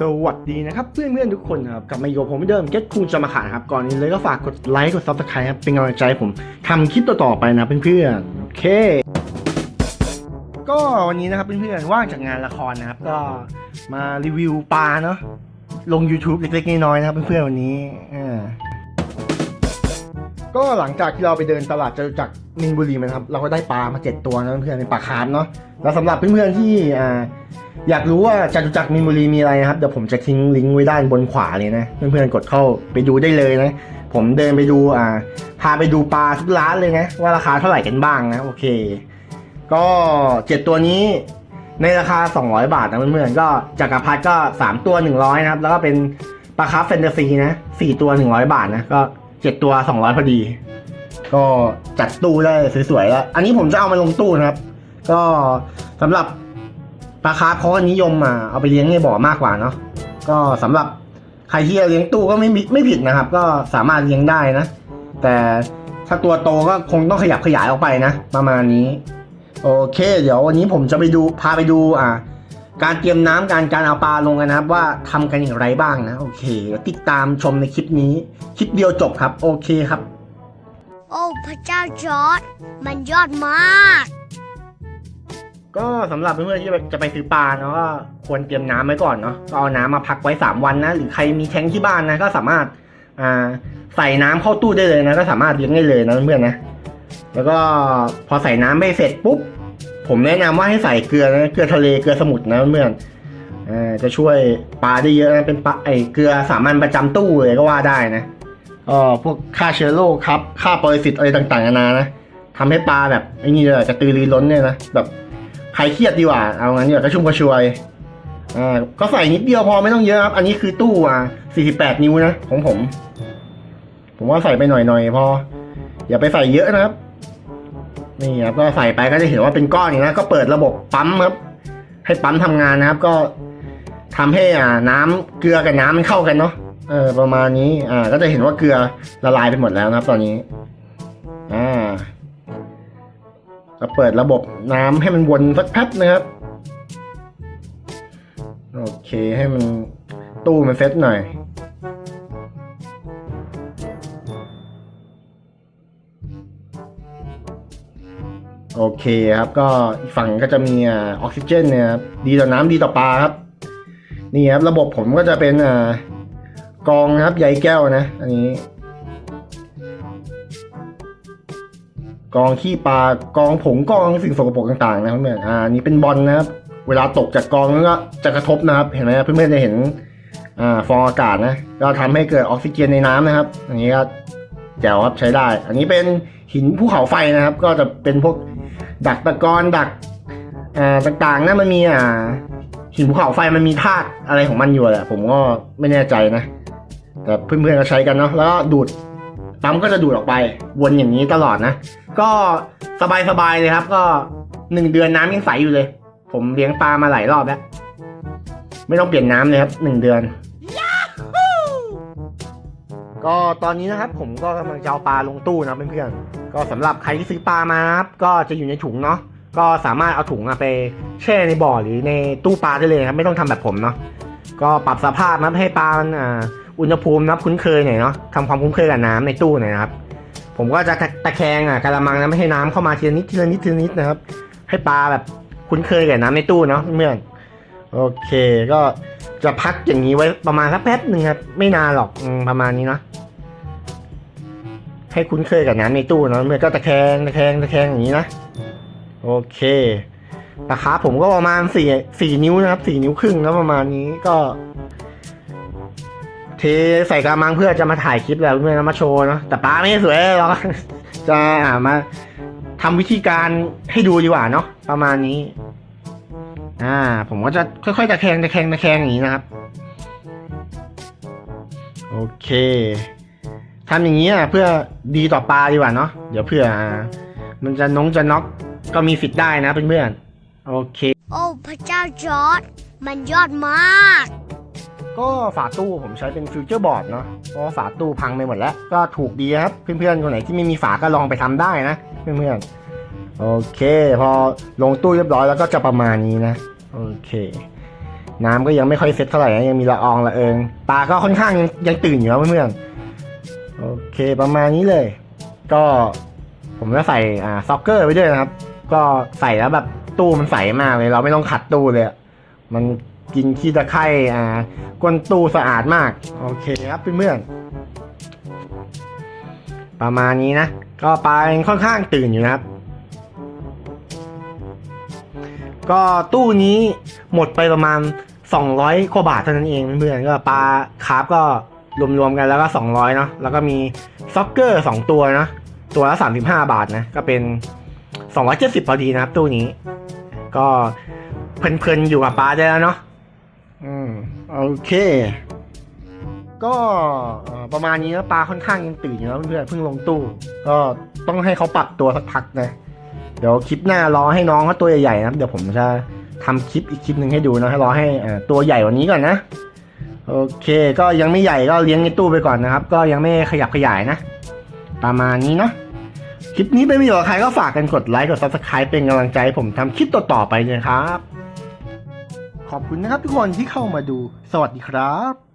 สวัสดีนะครับ เพื่อนเพื่อนทุกคนครับกลับมาอยู่กับผมเหมือนเดิมเก็ตคุงจะมาขานครับ ก่อนนี้เลยก็ฝากกดไลค์กดซับสไครต์ครับเป็นกำลังใจผมทำคลิปต่อๆไปนะเพื่อนๆโอเค ก็วันนี้นะครับเพื่อนๆว่างจากงานละครนะครับ ก็มารีวิวปลาเนาะลง YouTube เล็กๆน้อยๆนะครับเพื่อนๆวันนี้อ่า ก็หลังจากที่เราไปเดินตลาดจตุจักรมินบุรีมานะครับ เราก็ได้ปลามาเจ็ดตัวนะเพื่อนๆเป็นปลาคาร์ฟเนาะแล้วสำหรับเพื่อนๆที่อ่าอยากรู้ว่าจตุจักรมีนบุรีมีอะไรนะครับเดี๋ยวผมจะทิ้งลิงก์ไว้ด้านบนขวาเลยนะเพื่อนๆกดเข้าไปดูได้เลยนะผมเดินไปดูอ่าพาไปดูปลาทุกร้านเลยนะว่าราคาเท่าไหร่กันบ้างนะโอเค ก็เจ็ดตัวนี้ในราคา 200 บาทนะเพื่อนๆก็จักรพรรดิก็ 3 ตัว 100 นะครับ แล้วก็เป็นปลาคาร์ฟแฟนตาซีนะ4ตัว 100 บาทนะก็ 7ตัว200พอดี ก็จัดตู้ได้สวยๆแล้ว อันนี้ผมจะเอามาลงตู้นะครับ ก็สำหรับปลาคาร์ฟเขานิยมอะเอาไปเลี้ยงในบ่อมากกว่าเนาะก็สำหรับใครที่จะเลี้ยงตู้ก็ไม่ไม่ผิดนะครับ ก็สามารถเลี้ยงได้นะ แต่ถ้าตัวโตก็คงต้องขยับขยายออกไปนะ ประมาณนี้ โอเค เดี๋ยววันนี้ผมจะไปดูพาไปดูอ่า การเตรียมน้ำการการเอาปลาลงกันนะครับ ว่าทำกันอย่างไรบ้างนะ โอเคเดี๋ยวติดตามชมในคลิปนี้ คลิปเดียวจบครับ โอเคครับ โอ้พระเจ้าจอร์ดมันยอดมาก ก็สำหรับเพื่อนๆที่จะไปซื้อปลาเนาะก็ควรเตรียมน้ำไว้ก่อนเนาะก็เอาน้ำมาพักไว้ 3 วันนะ หรือใครมีแท้งที่บ้านนะ ก็สามารถอ่าใส่น้ำเข้าตู้ได้เลยนะ ก็สามารถเลี้ยงได้เลยนะเพื่อนๆนะแล้วก็พอใส่น้ำไปเสร็จปุ๊บ ผมแนะนำว่าให้ใส่เกลือนะเกลือทะเลเกลือสมุทรนะเพื่อนจะช่วยปลาได้เยอะนะเป็นปลาไอเกลือสามัญประจำตู้เลยก็ว่าได้นะก็พวกฆ่าเชื้อโรคครับฆ่าปรสิตอะไรต่างๆนานานะทำให้ปลาแบบไอ้นี่เลยกระตือรือร้นเนี่ยนะแบบใครเครียดดีกว่าเอางั้นเดี๋ยวกระชุ่มกระชวยอ่าก็ใส่นิดเดียวพอไม่ต้องเยอะครับ อันนี้คือตู้อะ48 นิ้วนะของผม ผมว่าใส่ไปหน่อยๆพอ อย่าไปใส่เยอะนะครับ นี่ครับก็ใส่ไปก็จะเห็นว่าเป็นก้อนอย่างนี้นะก็เปิดระบบปั๊มครับ ให้ปั๊มทำงานนะครับ ก็ทำให้อ่าน้ำเกลือกับน้ำมันเข้ากันเนาะเออประมาณนี้อ่าก็จะเห็นว่าเกลือละลายไปหมดแล้วนะครับ ตอนนี้อ่าก็เปิดระบบน้ำให้มันวนสักแป๊บนะครับโอเคให้มันตู้มันเซตหน่อย โอเคครับ ก็ฝั่งก็จะมีออกซิเจนเนี่ยครับดีต่อน้ำดีต่อปลาครับ นี่ครับ ระบบผมก็จะเป็นอกรองครับใยแก้วนะ อันนี้ กองขี้ปลากองผงกองสิ่งสกปรกต่างๆนะเพื่อนอ่านี่เป็นบอลนะครับ เวลาตกจากกองแล้วก็จะกระทบนะครับ เห็นไหมครับเพื่อนๆจะเห็นอ่าฟองอากาศนะก็ทำให้เกิดออกซิเจนในน้ำนะครับ อันนี้ก็แจ๋วครับใช้ได้ อันนี้เป็นหินภูเขาไฟนะครับ ก็จะเป็นพวก ดักตะกอนดักอ่าต่างๆนะมันมีอ่าหินภูเขาไฟมันมีธาตุอะไรของมันอยู่แหละผมก็ไม่แน่ใจนะ แต่เพื่อนๆก็ใช้กันเนาะแล้วก็ดูดปั๊มก็จะดูดออกไป วนอย่างนี้ตลอดนะ ก็สบายๆเลยครับ ก็หนึ่งเดือนน้ำยังใสอยู่เลย ผมเลี้ยงปลามาหลายรอบแล้ว ไม่ต้องเปลี่ยนน้ำเลยครับหนึ่งเดือน ก็ตอนนี้นะครับ ผมก็กำลังจะเอาปลาลงตู้นะเพื่อนๆ ก็สำหรับใครที่ซื้อปลามาครับก็จะอยู่ในถุงเนาะก็สามารถเอาถุงอะไปแช่ในบ่อหรือในตู้ปลาได้เลยครับไม่ต้องทำแบบผมเนาะก็ปรับสภาพนะให้ปลามันอุณหภูมินะคุ้นเคยหน่อยเนาะทำความคุ้นเคยกับน้ำในตู้หน่อยนะครับ ผมก็จะตะแคงอะกระมังนะไม่ให้น้ำเข้ามาทีละนิดทีละนิดทีละนิดนะครับ ให้ปลาแบบคุ้นเคยกับน้ำในตู้เนาะเพื่อนโอเคก็จะพักอย่างนี้ไว้ประมาณสักแป๊บหนึ่งครับ ไม่นานหรอกประมาณนี้เนาะ ให้คุ้นเคยกับน้ำในตู้เนาะเมื่อก็ตะแคงตะแคงตะแคงอย่างนี้นะ โอเคตะขาผมก็ประมาณสี่สี่นิ้วนะครับสี่นิ้วครึ่งแล้วประมาณนี้ก็ เทใส่กระมังเพื่อจะมาถ่ายคลิปแล้วเพื่อนๆมาโชว์เนาะแต่ปลาไม่สวยหรอกจะมาทำวิธีการให้ดูดีกว่าเนาะประมาณนี้ อ่า ผมก็จะค่อยๆตะแคงตะแคงตะแคงอย่างนี้นะครับ โอเค ทำอย่างนี้อะเพื่อดีต่อปลาดีกว่าเนาะเดี๋ยวเพื่ออ่ามันจะนงจะน็อกก็มีสิทธิ์ได้นะเพื่อนๆโอเค โอ้พระเจ้าจอร์ดมันยอดมาก ก็ฝาตู้ผมใช้เป็นฟิวเจอร์บอร์ดเนาะเพราะว่าฝาตู้พังไปหมดแล้ว ก็ถูกดีครับ เพื่อนๆคนไหนที่ไม่มีฝาก็ลองไปทำได้นะ เพื่อนๆโอเค พอลงตู้เรียบร้อยแล้วก็จะประมาณนี้นะโอเค น้ำก็ยังไม่ค่อยเซ็ตเท่าไหร่นะยังมีละอองละเอิงปลาก็ค่อนข้างยังยังตื่นอยู่นะเพื่อนๆ โอเคประมาณนี้เลย ก็ผมก็ใส่อ่าซ็อกเกอร์ไปด้วยนะครับ ก็ใส่แล้วแบบตู้มันใสมากเลย เราไม่ต้องขัดตู้เลย มันกินขี้ตะไคร่อ่าก้นตู้สะอาดมาก โอเคครับเพื่อนๆประมาณนี้นะ ก็ปลาค่อนข้างตื่นอยู่นะครับ ก็ตู้นี้หมดไปประมาณ 200กว่าบาทเท่านั้นเองเพื่อนๆก็ปลาคาร์ฟก็ รวมๆกันแล้วก็200เนาะแล้วก็มีซ็อกเกอร์2ตัวนะตัวละ35 บาทนะก็เป็น 270พอดีนะครับตู้นี้ ก็เพลินๆอยู่กับปลาได้แล้วเนาะอืมโอเค ก็ประมาณนี้นะปลาค่อนข้างยังตื่นอยู่นะเพื่อนๆเพิ่งลงตู้ ก็ต้องให้เขาปรับตัวสักพักนะเดี๋ยวคลิปหน้ารอให้น้องเขาตัวใหญ่ๆนะเดี๋ยวผมจะทำคลิปอีกคลิปหนึ่งให้ดูนะให้รอให้ตัวใหญ่กว่านี้ก่อนนะ โอเคก็ยังไม่ใหญ่ก็เลี้ยงในตู้ไปก่อนนะครับ ก็ยังไม่ขยับขยายนะ ประมาณนี้เนาะคลิปนี้เป็นประโยชน์กับใครก็ฝากกันกดไลค์กด subscribe เป็นกำลังใจให้ผมทำคลิปต่อๆไปนะครับ ขอบคุณนะครับทุกคนที่เข้ามาดู สวัสดีครับ